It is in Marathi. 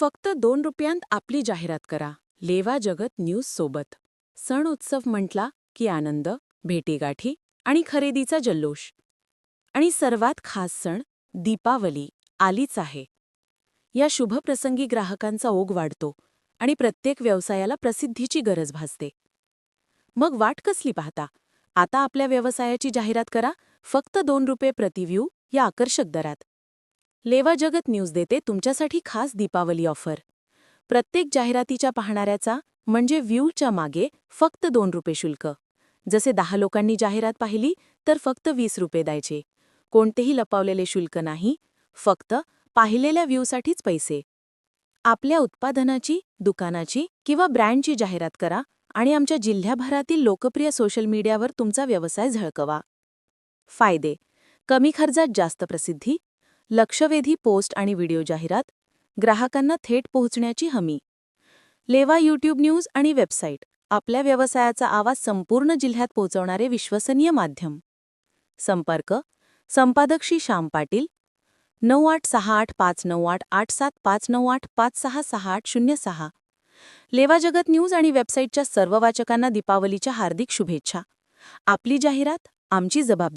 फक्त दोन रुपयांत आपली जाहिरात करा. लेवा जगत न्यूज सोबत. सण उत्सव म्हटला की आनंद भेटीगाठी आणि खरेदीचा जल्लोष. आणि सर्वात खास सण दीपावली आलीच आहे. या शुभप्रसंगी ग्राहकांचा ओघ वाढतो आणि प्रत्येक व्यवसायाला प्रसिद्धीची गरज भासते. मग वाट कसली पाहता? आता आपल्या व्यवसायाची जाहिरात करा. फक्त दोन रुपये प्रतिव्यू या आकर्षक दरात. लेवा जगत न्यूज देते तुमच्यासाठी खास दीपावली ऑफर. प्रत्येक जाहिरातीच्या पाहणाऱ्याचा म्हणजे व्ह्यूच्या मागे फक्त दोन रुपये शुल्क. जसे दहा लोकांनी जाहिरात पाहिली तर फक्त वीस रुपये द्यायचे. कोणतेही लपवलेले शुल्क नाही फक्त पाहिलेल्या व्ह्यूसाठीच पैसे. आपल्या उत्पादनाची दुकानाची किंवा ब्रँडची जाहिरात करा आणि आमच्या जिल्ह्याभरातील लोकप्रिय सोशल मीडियावर तुमचा व्यवसाय झळकवा. फायदे. कमी खर्चात जास्त प्रसिद्धी लक्षवेधी पोस्ट आणि व्हिडिओ जाहिरात ग्राहकांना थेट पोहोचण्याची हमी. लेवा यूट्यूब न्यूज आणि वेबसाईट आपल्या व्यवसायाचा आवाज संपूर्ण जिल्ह्यात पोहोचवणारे विश्वसनीय माध्यम. संपर्क संपादक श्री श्याम पाटील नऊ आठ सहा आठ पाच नऊ आठ आठ सात पाच नऊ आठ पाच सहा सहा आठ शून्य सहा. लेवा जगत न्यूज आणि वेबसाईटच्या सर्व वाचकांना दीपावलीच्या हार्दिक शुभेच्छा. आपली जाहिरात आमची जबाबदारी.